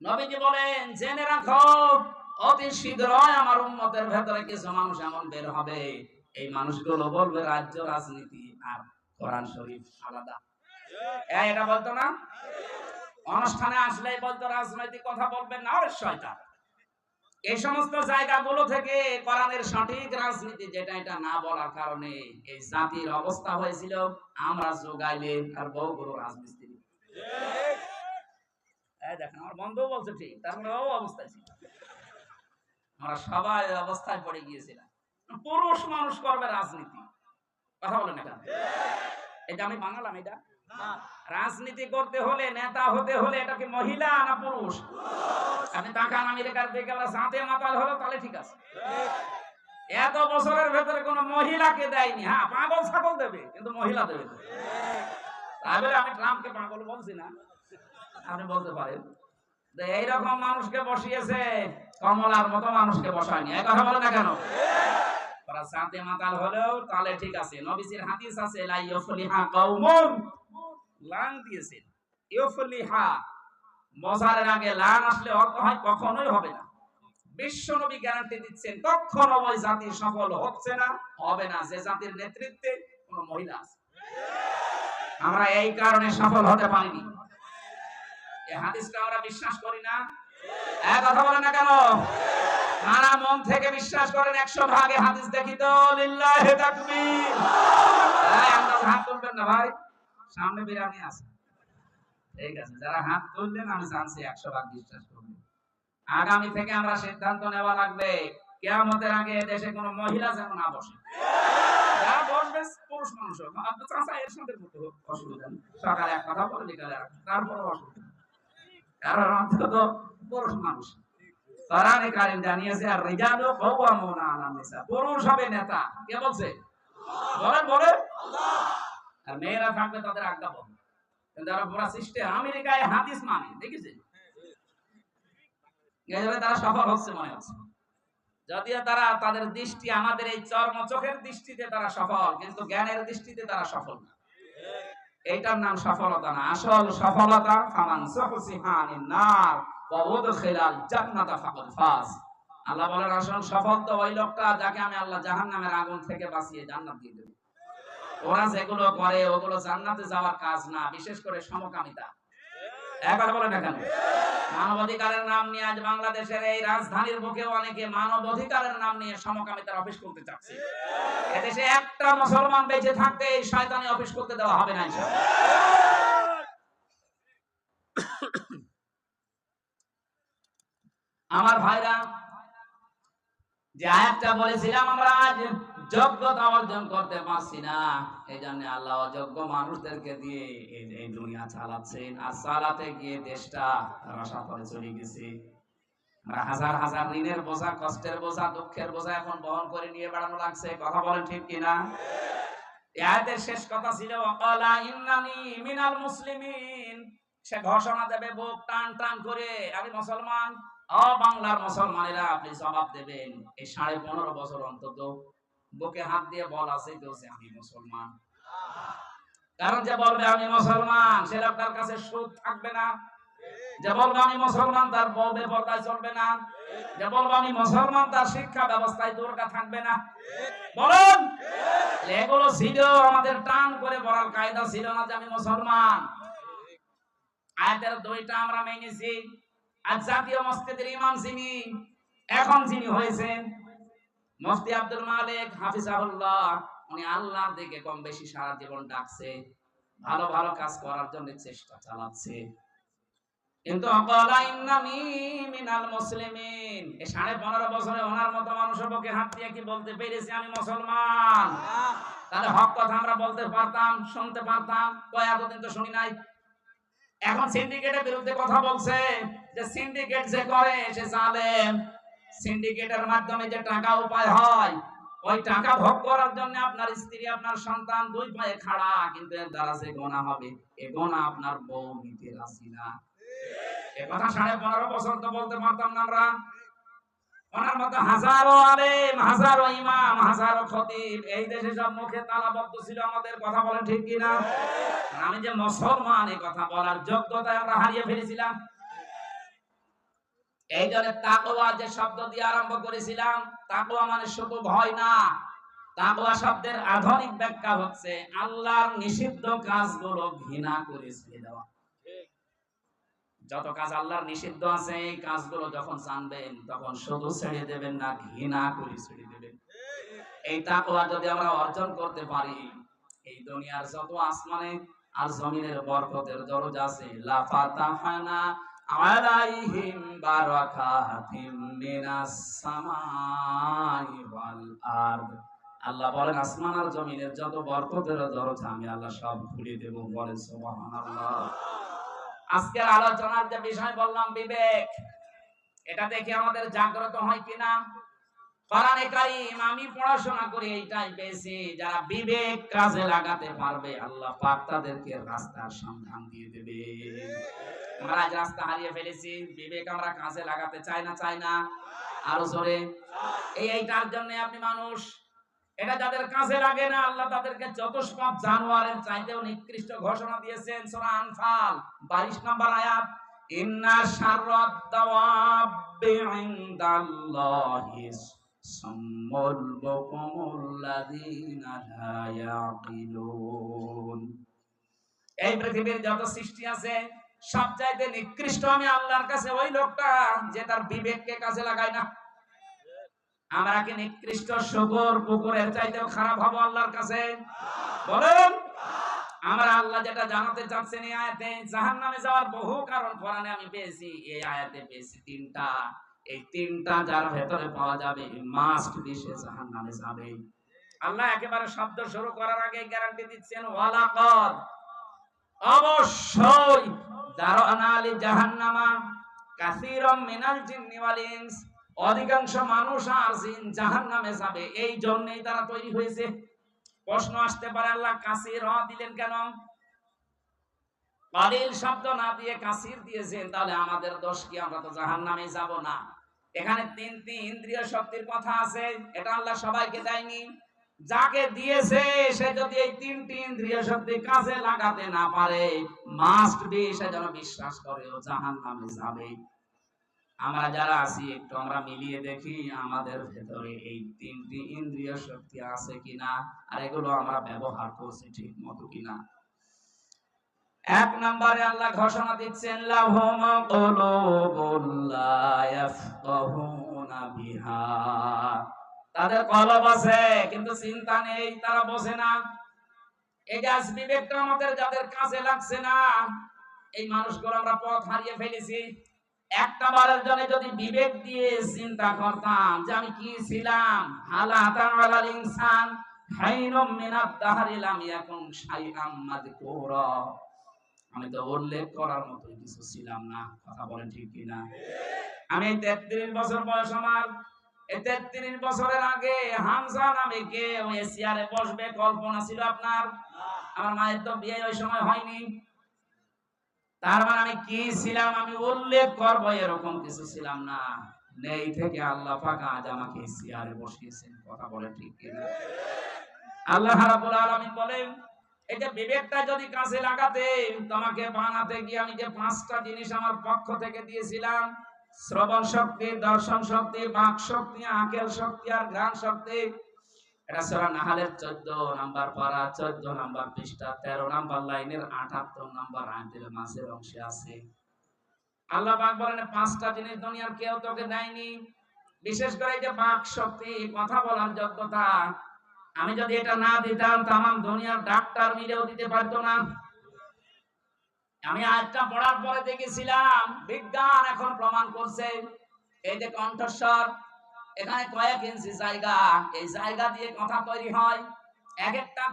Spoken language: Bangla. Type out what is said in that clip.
নবীজি বলেন, জেনে রাখো, অতি শীঘ্রই আমার উম্মতের ভেতরে কিছু মানুষ এমন বের হবে। এই মানুষগুলো বলবে, রাজ্য, রাজনীতি আর কোরআন শরীফ আলাদা। এটা বলতো না? অনুষ্ঠানে আসলেই বলতো, রাজনৈতিক কথা বলবেন না, আরে শয়তান। এই সমস্ত জায়গাগুলো থেকে কোরআনের সঠিক রাজনীতি যেটা, এটা না বলার কারণে এই জাতির অবস্থা হয়েছিল, আমরা যোগাইলে আর বউগুলো রাজমিস্ত্রি। এই দেখেন আমার বন্ধুও বলছে ঠিক অবস্থায় ছিল আমরা সবাই অবস্থায় পড়ে গিয়েছিলাম। পুরুষ মানুষ করবে রাজনীতি। কথা বলেন না কেন? এটা আমি বানালাম এটা? রাজনীতি করতে হলে নেতা হতে হলে এটা কি মহিলা না পুরুষ? আপনি তাকান আমেরিকার দিকে আমরা সাঁতে মাতাল হলো তাহলে ঠিক আছে। এত বছরের ভেতরে কোনো মহিলাকে দেয়নি। হ্যাঁ পাগল ছাগল দেবে কিন্তু মহিলা দেবে। না। আমি ট্রাম্পকে পাগল বলছি না। আপনি বলতে পারেন এইরকম মানুষকে বসিয়েছে, কমলার মতো মানুষকে বসায়নি। এই কথা বলে না কেন? কখনোই হবে না। বিশ্ব সফল হচ্ছে না, হবে না। যে জাতির নেতৃত্বে কোনো মহিলা আছে। আমরা এই কারণে সফল হতে পারিনি। হাদিসটা আমরা বিশ্বাস করি না? কথা না কেন? মন থেকে বিশ্বাস করেন একশো হাদিস দেখি তো? একশো ভাগ বিশ্বাস আগামী থেকে আমরা সিদ্ধান্ত নেওয়া লাগবে, কেয়ামতের আগে দেশে কোনো মহিলা যেন না বসে। পুরুষ মানুষ হোক। অসুবিধা সকালে এক কথা বলে তারপরে অসুবিধা। কারণ অন্তত পুরুষ মানুষ। কোরআনে কারিম জানিয়েছে আর পুরুষ হবে নেতা। কে বলছে? বলেন আর মেয়েরা তাদের আজ্ঞা কিন্তু তারা পুরা সিস্টেম আমেরিকায় হাদিস মানে এইভাবে তারা সফল হচ্ছে মনে হচ্ছে। যদিও তারা তাদের দৃষ্টি, আমাদের এই চর্ম চোখের দৃষ্টিতে তারা সফল, কিন্তু জ্ঞানের দৃষ্টিতে তারা সফল না। এইটার নাম সফলতা না। আসল সফলতা, ফামান সুহসিহানিন নার, ওয়া উদখিলাল জান্নাতা ফাকাদ ফাজ। আল্লাহ বলেন, আসল সফল তো ওই লোকটা যাকে আমি আল্লাহ জাহান্নামের আগুন থেকে বাঁচিয়ে জান্নাত দিয়ে দেব। ওরা যেগুলো করে, ওগুলো জান্নাতে যাওয়ার কাজ না, বিশেষ করে সমকামিতা। একবার বলে না কেন মানবাধিকারের নাম নিয়ে আজ বাংলাদেশের এই রাজধানীর বুকেও অনেকে মানবাধিকারের নাম নিয়ে সমকামিতার অফিস করতে চাচ্ছে। এদেশে একটা মুসলমান বেঁচে থাকতে এই শয়তানি অফিস করতে দেওয়া হবে না আমার ভাইরা, যে আয়াতটা বলেছিলাম আমরা আজ যোগ্যতা অর্জন করতে পারছি না। এই জন্য আল্লাহ অযোগ্য মানুষদেরকে দিয়ে এই দুনিয়া চালাচ্ছেন। আর চালাতে গিয়ে দেশটা রসা চলে গেছে। হাজার হাজার ঋণের বোঝা, কষ্টের বোঝা, দুঃখের বোঝা এখন বহন করে নিয়ে বেড়ানো লাগছে। কথা বলেন ঠিক কিনা? শেষ কথা ছিল ইন্নানি মিনাল মুসলিমিন। সে ঘোষণা দেবে, বুক টান টান করে, আমি মুসলমান? ও বাংলার মুসলমানেরা আপনি জবাব দেবেন। এই সাড়ে পনেরো বছর অন্তত বুকে হাত দিয়ে বল আছে তো আমি মুসলমান। কারণ যে বলবে আমি মুসলমান সে লোকটার কাছে সুদ থাকবে না। যে বলবে আমি মুসলমান, তার বলবে পর্দায় চলবে না। যে বলবে আমি মুসলমান, তার শিক্ষা ব্যবস্থায় দুর্গা থাকবে না। বলুন, এগুলো ছিল আমাদের টান করে বলার কায়দা ছিল না যে আমি মুসলমান। আয়াতের দুইটা আমরা মেনেছি। আর জাতীয় মসজিদের ইমাম যিনি, এখন যিনি হয়েছেন মুফতি আব্দুল মালিক হাফিজাহুল্লাহ, উনি আল্লাহর দিকে কম বেশি সারা জীবন ডাকছে, ভালো ভালো কাজ করার জন্য চেষ্টা চালাচ্ছে। কিন্তু মিনাল মুসলিমিন এই সাড়ে পনেরো বছরে ওনার মতো মানুষের পক্ষে হাত দিয়ে কি বলতে পেরেছি আমি মুসলমান? তাহলে হক কথা আমরা বলতে পারতাম, শুনতে পারতাম, কয় এতদিন তো শুনি নাই। এখন সিন্ডিকেটের বিরুদ্ধে কথা বলছে, যে সিন্ডিকেট যে করে সে জালেম। সিন্ডিকেটের মাধ্যমে যে টাকা উপায় হয়, ওই টাকা ভোগ করার জন্য আপনার স্ত্রী, আপনার সন্তান দুই পায়ে খাড়া, কিন্তু এর দ্বারা যে গোনা হবে। এ গোনা আপনার বউ নিতে রাজি না। এ কথা সাড়ে পনেরো বছর তো বলতে পারতাম না আমরা। ওনার মতো হাজারো আলেম, হাজারো ইমাম, হাজারো খতিব, এই দেশে সব মুখে তালাবদ্ধ ছিল আমাদের, কথা বলেন ঠিক কিনা? আমি যে মুসলমান, এই কথা বলার যোগ্যতা আমরা হারিয়ে ফেলেছিলাম। এই জন্য তাকওয়া যে শব্দ দিয়ে আরম্ভ করেছিলাম, তাকওয়া মানে শুধু ভয় না, তাকওয়া শব্দের আধুনিক ব্যাখ্যা হচ্ছে, আল্লাহর নিষিদ্ধ কাজগুলো ঘৃণা করে ছেড়ে দেওয়া। যত কাজ আল্লাহর নিষিদ্ধ আছে, এই কাজগুলো যখন জানবেন, তখন শুধু ছেড়ে দেবেন না, ঘৃণা করে ছেড়ে দেবেন। এই তাকওয়া যদি আমরা অর্জন করতে পারি, এই দুনিয়ার যত আসমানে আর জমিনের বরকতের দরজা আছে লা ফাতাহানা আলাইহিম বারাকাতিম মিনাস সামাই ওয়াল আরদ। আল্লাহ বলেন, আসমান আর জমিনের যত বরকতের দরজা আমি আল্লাহ সব খুলে দেব, বলেন সুবহানাল্লাহ। আজকের আলোচনার যে বিষয় বললাম, বিবেক। এটা দেখে আমাদের জাগ্রত হয় কিনা কোরআনে কারীম, আমি পড়াশোনা করে এইটাই পেয়েছি যারা বিবেক কাজে লাগাতে পারবে, আল্লাহ পাক তাদেরকে রাস্তার সন্ধান দিয়ে দেবে। আমরা রাস্তা হারিয়ে ফেলেছি, বিবেক আমরা কাজে লাগাতে চাই না চাই না। আরও জোরে। এই এইটার জন্য আপনি মানুষ, এটা যাদের কাজে লাগে না, আল্লাহ তাদেরকে চতুষ্পদ জানোয়ারের চাইতেও নিকৃষ্ট ঘোষণা দিয়েছেন, সূরা আনফাল 22 নম্বর আয়াত, ইন্না শাররাদ দাওয়াবি ইনদাল্লাহি সাম্মুল বুকুমুল্লাযীনা লা ইয়াকিলুন। এই পৃথিবীর যত সৃষ্টি আছে সবচাইতে নিকৃষ্ট আমি আল্লাহর কাছে ওই লোকটা যে তার বিবেককে কাজে লাগায় না। আমরা কি নিকৃষ্ট শুকর কুকুরের চাইতেও খারাপ হব আল্লাহর কাছে? বলেন। আমরা আল্লাহ যেটা জানাতে চাচ্ছেন এই আয়াতে, জাহান্নামে যাওয়ার বহু কারণ কোরআনে আমি পেয়েছি। এই আয়াতে পেয়েছি তিনটা। এই তিনটা যার ভেতরে পাওয়া যাবে মাস্ট সে জাহান্নামে যাবে। আল্লাহ একেবারে শব্দ শুরু করার আগে গ্যারান্টি দিচ্ছেন, ওয়ালাকাদ। অবশ্যই শব্দ না দিয়ে দিয়েছেন, তাহলে আমাদের দোষ কি? আমরা তো জাহান্নামে যাব না। এখানে তিনটি ইন্দ্রিয় শক্তির কথা আছে। এটা আল্লাহ সবাইকে দেয়নি। যাকে দিয়েছে, সে যদি এই তিনটি ইন্দ্রিয় শক্তি কাজে লাগাতে না পারে মাস্ট বি সে যেন বিশ্বাস করে ও জাহান্নামে যাবে। আমরা যারা আছি, একটু আমরা মিলিয়ে দেখি আমাদের ভেতরে এই তিনটি ইন্দ্রিয় শক্তি আছে কিনা, আর এগুলো আমরা ব্যবহার করছি ঠিক মতো কিনা। এক নম্বরে আল্লাহ ঘোষণা দিচ্ছেন, লাহুম কুলুবুল লা ইয়াফকাহুনা বিহা। তাদের কলব আছে কিন্তু চিন্তা নেই, তারা বসে না। এই যে বিবেকটা আমাদের যাদের কাজে লাগছে না। এই মানুষগুলো আমরা পথ হারিয়ে ফেলেছি। একটা বারের জন্য যদি বিবেক দিয়ে চিন্তা করতাম যে আমি কি ছিলাম হালা তাআলাল ইনসান মিনাদ দাহরি লাম ইয়াকুন শাইআম মাযকুরা। আমি তো উল্লেখ করার মতো কিছু ছিলাম না, কথা বলেন ঠিক কিনা? আমি 33 বছর বয়স আমার। 33 বছরের আগে হামজা নামে কে বসবে, কল্পনা ছিল আপনার। আমার মায়ের তো বিয়ে ওই সময় হয়নি। তার মানে আমি কি ছিলাম, আমি উল্লেখ করব, এরকম কিছু ছিলাম না। নেই থেকে আল্লাহ পাক আজ আমাকে চেয়ারে বসিয়েছেন, কথা বলে ঠিক আল্লাহ রাব্বুল আলামিন বলেন, এই যে বিবেকটা যদি কাজে লাগাতে তোমাকে বানাতে গিয়ে আমি যে পাঁচটা জিনিস আমার পক্ষ থেকে দিয়েছিলাম শ্রবণ শক্তি, দর্শন শক্তি, বাক শক্তি, আকেল শক্তি আর ঘ্রাণ শক্তি। এটা সূরা নাহালের 14 নাম্বার পারা 14 নাম্বার পৃষ্ঠা 13 নাম্বার লাইনের 78 নাম্বার আয়াতের মাঝের অংশে আছে। আল্লাহ পাক বলেন, পাঁচটা জিনিস দুনিয়ার কেউ তোকে দেয়নি। বিশেষ করে এই যে বাক শক্তি, কথা বলার যোগ্যতা। আমি যদি এটা না দিতাম, তামাম দুনিয়ার ডাক্তার মিলেও দিতে পারতো না। আমি আজটা পড়ার পরে দেখেছিলাম, বিজ্ঞান এখন প্রমাণ করছে। এই যে কণ্ঠস্বর, এখানে কয়েক ইঞ্চি জায়গা। এই জায়গা দিয়ে কথা তৈরি হয়। এক একটা